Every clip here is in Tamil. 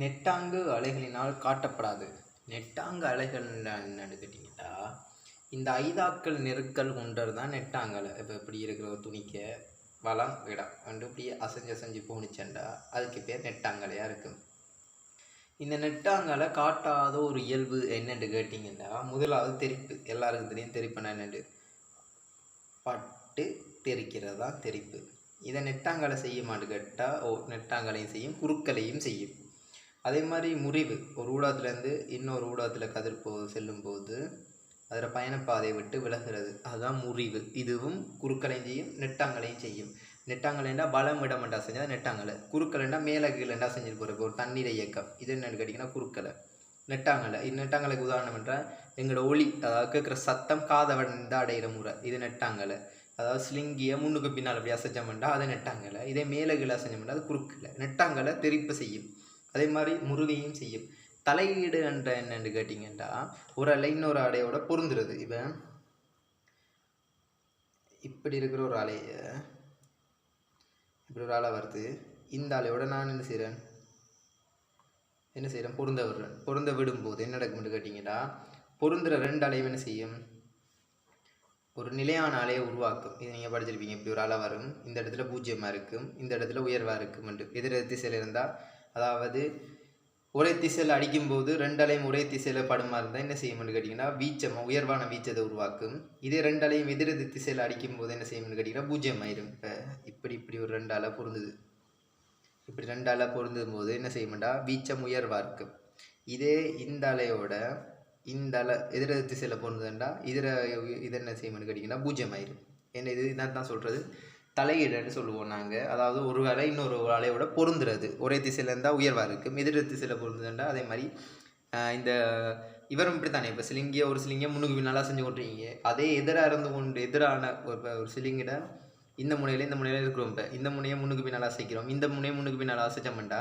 நெட்டாங்கு அலைகளினால் காட்டப்படாது. நெட்டாங்கு அலைகள் என்னன்னு கேட்டிங்கன்னா இந்த ஐதாக்கள் நெருக்கல் கொண்டது தான் நெட்டாங்கலை இப்போ இப்படி இருக்கிற ஒரு துணிக்க வளம் இடம் வந்து இப்படி அசைஞ்சு அசைஞ்சு போணுச்சண்டா அதுக்கு பேர் நெட்டாங்கலையாக இருக்கும் இந்த நெட்டாங்கலை காட்டாத ஒரு இயல்பு என்னென்று கேட்டிங்கன்னா முதலாவது தெரிப்பு. எல்லாருக்கும் தெரியும் தெரிப்புனா என்னென்று பட்டு தெரிக்கிறது தான் தெரிப்பு. இதை நெட்டாங்கலை செய்யுமான்னு கேட்டால் ஓ நெட்டாங்கலையும் செய்யும் குறுக்கலையும் செய்யும். அதே மாதிரி முறிவு. ஒரு ஊடகத்துலேருந்து இன்னொரு ஊடகத்தில் கதிர் போ செல்லும்போது அதில் பயணப்பாதையை விட்டு விலகிறது. அதுதான் முறிவு. இதுவும் குறுக்கலையும் செய்யும் நெட்டாங்கலையும் செய்யும். நெட்டாங்கலைண்டா பலம் இடமெண்டா செஞ்சால் நெட்டாங்கலை. குறுக்கலைண்டா மேலே கீழேண்டா செஞ்சுட்டு போகிற ஒரு தண்ணீரை இயக்கம். இது என்னென்னு கேட்டிங்கன்னா குறுக்கலை. நெட்டாங்கலை. இது நெட்டாங்கலைக்கு உதாரணம் என்றால் எங்களோட ஒளி அதாவது கேட்குற சத்தம் காதவன் அடைகிற முறை. இது நெட்டாங்கலை. அதாவது ஸ்லிங்கியை முன்னுக்கு பின்னால் அப்படி அசைச்சோம்னா அதை நெட்டாங்கலை. இதே மேலே கீழே அசைச்சோம்னா அது குறுக்கலை. நெட்டாங்கலை தெரிப்பு செய்யும். அதே மாதிரி முருகையும் செய்யும். தலையீடு என்ற என்னன்னு கேட்டிங்கன்னா ஒரு அலை இன்னொரு அலையோட பொருந்துறது. இவன் இப்படி இருக்கிற ஒரு அலைய இப்படி ஒரு அலை வருது. இந்த அலையோட நான் என்ன செய்கிறேன் என்ன செய்கிறேன் பொருந்த விடுறேன். பொருந்த விடும்போது என்ன நடக்கும்னு கேட்டிங்கன்னா பொருந்துற ரெண்டு அலையும் என்ன செய்யும்? ஒரு நிலையான அலையை உருவாக்கும். இது நீங்கள் படிச்சிருப்பீங்க. இப்படி ஒரு அலை வரும். இந்த இடத்துல பூஜ்ஜியமாக இருக்கும். இந்த இடத்துல உயர்வாக இருக்கும் எதிர் திசையில் இருந்தால் அதாவது ஒரே திசையில் அடிக்கும்போது ரெண்டு அலையும் ஒரே திசையில் படுமா இருந்தால் என்ன செய்யும்னு கேட்டிங்கன்னா வீச்சம் உயர்வான வீச்சத்தை உருவாக்கும். இதே ரெண்டு அலையும் எதிர் திசையில் அடிக்கும்போது என்ன செய்யும்னு கேட்டிங்கன்னா பூஜ்ஜியம் ஆயிரும் இப்போ இப்படி இப்படி ஒரு ரெண்டு அலை பொருந்துது. இப்படி ரெண்டு அலை பொருந்தும் போது என்ன செய்யும்டா வீச்சம் உயர்வாக இருக்கும். இதே இந்த அலையோட இந்த அலை எதிரது திசையில் பொருந்துதுண்டா இதில் இது என்ன செய்யும்னு கேட்டிங்கன்னா பூஜ்ஜியம் ஆயிரும் என்ன இது என்ன தான் சொல்கிறது தலையீடுன்னு சொல்லுவோம் நாங்கள் அதாவது ஒரு அலை இன்னொரு அலையோட பொருந்துறது. ஒரே திசையில் இருந்தால் உயர்வாக இருக்குது எதிர திசையில் பொருந்துதுண்டா அதே மாதிரி இந்த இவரும் இப்படி தானே இப்போ சிலிங்கிய ஒரு சிலிங்கியை முன்னுக்கு பின்னால் செஞ்சு கொண்டுறீங்க அதே எதிராக இருந்து கொண்டு எதிரான ஒரு ஒரு சிலிங்கிட இந்த முனையில் இந்த முனையில் இருக்கிறோம் இப்போ. இந்த முனையை முன்னுக்கு பின்னால் அசைக்கிறோம் இந்த முனையை முன்னுக்கு பின்னால் அசைச்சோம்டா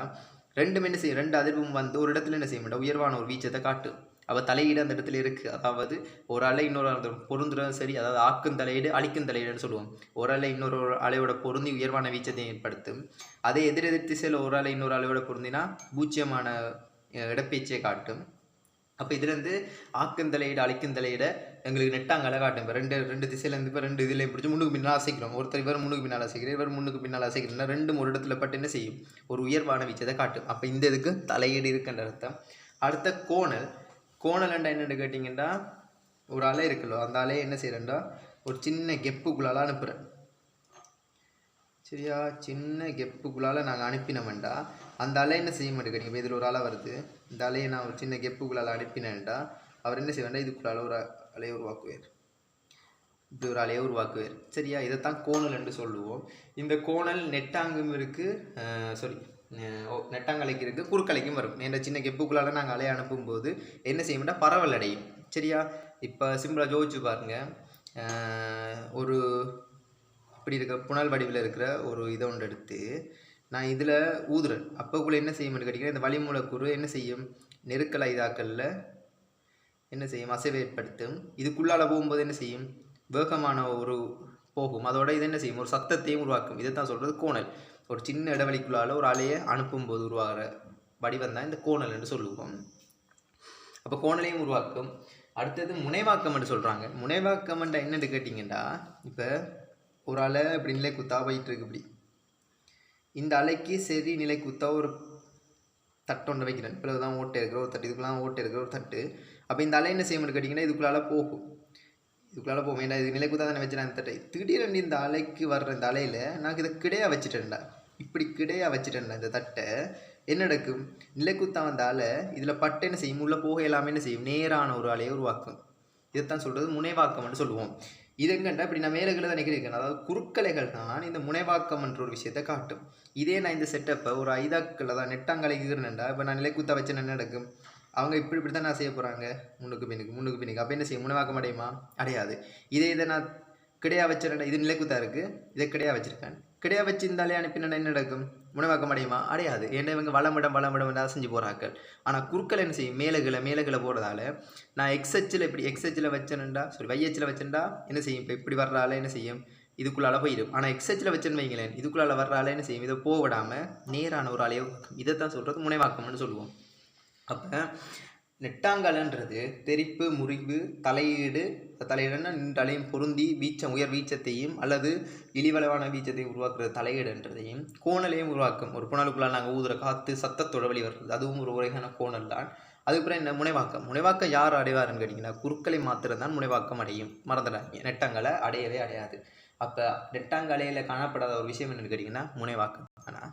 ரெண்டு என்ன செய்யும்? ரெண்டு அதிர்வும் வந்து ஒரு இடத்துல என்ன செய்ய மாட்டோம் உயர்வான ஒரு வீச்சத்தை காட்டு. அவள் தலையீடு அந்த இடத்துல இருக்குது அதாவது ஒரு அலை இன்னொரு அலை பொருந்துடும் சரி அதாவது ஆக்கும் தலையீடு அழிக்கும் தலையீடுன்னு சொல்லுவோம். ஒரு அலை இன்னொரு ஒரு அலையோட பொருந்தி உயர்வான வீச்சத்தை ஏற்படுத்தும். அதே எதிர் எதிர் திசையில் ஒரு அலை இன்னொரு அலையோட பொருந்தினா பூஜ்ஜியமான அஹ், காட்டும். அப்போ இதுலேருந்து ஆக்கும் தலையீடு அழிக்கும் தலையீடு எங்களுக்கு நெட்டாங்கலை காட்டும். இப்போ ரெண்டு ரெண்டு திசையிலேருந்து இப்போ ரெண்டு இதில் பிடிச்சி முன்னுக்கு பின்னால் அசைக்கிறோம். ஒருத்தர் இவர் முன்னுக்கு பின்னால் அசைக்கிறேன் இவர் முன்னுக்கு பின்னால் அசைக்கிறேன்னா ரெண்டும் ஒரு இடத்துல பட்டு என்ன செய்யும்? ஒரு உயர்வான வீச்சத்தை காட்டும். அப்போ இந்த இதுக்கு தலையீடு இருக்குன்ற அர்த்தம். அடுத்த கோணல் கோணலண்டா என்னென்னு கேட்டிங்கன்னா ஒரு அலை இருக்குல்ல அந்த அலையை என்ன செய்கிறேன்டா ஒரு சின்ன கெப்புக்குள்ளால அனுப்புகிறேன் சரியா? சின்ன கெப்புக்குள்ளால் நாங்கள் அனுப்பினோம்டா அந்த அலை என்ன செய்ய மாட்டேங்கிறீங்க இப்போ இதில் ஒரு அலை வருது. இந்த அலையை நான் ஒரு சின்ன கெப்புக்குள்ளால் அனுப்பினேன்டா. அவர் என்ன செய்வேன்டா இதுக்குள்ளால் ஒரு அலையை உருவாக்குவார். இப்படி ஒரு அலையை உருவாக்குவார். சரியா? இதைத்தான் கோணல் என்று சொல்லுவோம். இந்த கோணல் நெட்டாங்கும் இருக்குது சாரி நெட்டாங்கலைக்கு இருக்குது குறுக்கலைக்கும் வரும். என்ற சின்ன கெப்புக்குள்ளால நாங்கள் அலைய அனுப்பும்போது என்ன செய்யணும்னா பரவல் அடையும். சரியா? இப்போ சிம்பிளாக ஜோதிச்சு பாருங்க. ஒரு இப்படி இருக்க புனல் வடிவில் இருக்கிற ஒரு இதை ஒன்று எடுத்து நான் இதில் ஊதுறேன். அப்போக்குள்ளே என்ன செய்யும் கேட்டிங்கன்னா இந்த வழிமூலக்கூறு என்ன செய்யும்? நெருக்கலை இதாக்கல்ல என்ன செய்யும்? அசைவை ஏற்படுத்தும். இதுக்குள்ளால போகும்போது என்ன செய்யும்? வேகமான ஒரு போகும். அதோட இது என்ன செய்யும்? ஒரு சத்தத்தையும் உருவாக்கும். இதை தான் சொல்கிறது கோணல். ஒரு சின்ன இடைவெளிக்குள்ளால் ஒரு அலையை அனுப்பும்போது உருவாகிற வடிவம் தான் இந்த கோணல் என்று சொல்லுவோம். அப்போ கோணலையும் உருவாக்கும். அடுத்தது முனைவாக்கம் என்று சொல்கிறாங்க முனைவாக்கம்ன்ற என்னன்னு கேட்டிங்கன்னா இப்போ ஒரு அலை இப்படி நிலை குத்தா போயிட்டு இருக்கு இப்படி. இந்த அலைக்கு சரி நிலை குத்தா ஒரு தட்டு ஒன்று வைக்கிறேன். இப்போ தான் ஓட்டை இருக்கிற ஒரு தட்டு இதுக்குலாம் ஓட்டை இருக்கிற ஒரு தட்டு. அப்போ இந்த அலை என்ன செய்யணும்னு கேட்டிங்கன்னா இதுக்குள்ளால போகும். இதுக்குள்ளால போக வேண்டாம். இது நிலைக்கு தான் தானே வச்சுட்டேன் அந்த தட்டை திடீரென்று இந்த அலைக்கு வர்ற இந்த அலையில் நான் இதை கிடையா வச்சுட்டேன்டா. இப்படி கிடையா வச்சுட்டேன்டா இந்த தட்டை. என்ன நடக்கும்? நிலைக்குத்தா வந்த அலை இதில் பட்டு என்ன செய்யும்? உள்ளே போக எல்லாமே என்ன செய்யும்? நேரான ஒரு அலையை உருவாக்கும். இதைத்தான் சொல்கிறது முனைவாக்கம்னு சொல்லுவோம். இது எங்கண்டா? இப்படி நான் மேலே தான் நிற்கிறேன் அதாவது குறுக்கலைகள் தான் இந்த முனைவாக்கம் என்ற ஒரு விஷயத்தை காட்டும். இதே நான் இந்த செட்டப்பை ஒரு ஐதாக்கள் தான் நெட்டாங்கலைக்குறேன்டா இப்போ நான் நிலைக்குத்தா வச்சு என்ன நடக்கும்? அவங்க இப்படி இப்படி தான் நான் செய்ய போகிறாங்க முன்னுக்கு பின்னுக்கு முன்னுக்கு பின்னுக்கு. அப்போ என்ன செய்யும்? முனைவாக்கம் அடையுமா அடையாது. இதே இதை நான் கிடையா வச்சிருந்தேன் இது நிலைக்குத்தா இருக்குது இதை கிடையா வச்சுருக்கேன். கிடையா வச்சிருந்தாலே அனுப்பினா என்ன நடக்கும்? முனைவாக்கம் அடையுமா அடையாது. ஏன்னா இவங்க வளமிடம் வளமிடம் அசைஞ்சு போகிறாக்கள் ஆனால் குறுக்கள் என்ன செய்யும்? மேலகில மேலகில போகிறதால நான் எக்ஸ்எச்சில் இப்படி எக்ஸ்எச்சில் வச்சேன்டா சாரி வைஹெச்சில் வச்சேன்டா? என்ன செய்யும்? இப்போ இப்படி வர்றால என்ன செய்யும்? இதுக்குள்ளால போயிடும். ஆனால் எக்ஸச்சில் வச்சேன்னு வைங்களேன். இதுக்குள்ளால வர்றால என்ன செய்யும்? இதை போக விடாமல் நேரான ஒரு அலையோ இதை இதைத்தான் சொல்கிறது முனைவாக்கம்னு சொல்லுவோம். அப்போ நெட்டாங்கலன்றது தெரிப்பு முறிவு தலையீடு. தலையீடுன்னா நின்ற அலையும் பொருந்தி வீச்சம் உயர் வீச்சத்தையும் அல்லது இழிவளவான வீச்சத்தையும் உருவாக்குற தலையீடுன்றதையும் கோணலையும் உருவாக்கும். ஒரு புனலுக்குள்ளால் நாங்கள் ஊதுற காற்று சத்தத்தோட வழி வருது. அதுவும் ஒரு வகையான கோணல் தான். அதுக்கப்புறம் என்ன? முனைவாக்கம். முனைவாக்கம் யார் அடைவாருன்னு கேட்டிங்கன்னா குறுக்களை மாத்திரம் தான் முனைவாக்கம் அடையும். மறந்துடாதீங்க. நெட்டாங்கலை அடையவே அடையாது. அப்போ நெட்டாங்கலையில் காணப்படாத ஒரு விஷயம் என்னென்னு கேட்டிங்கன்னா முனைவாக்கம் ஆனால்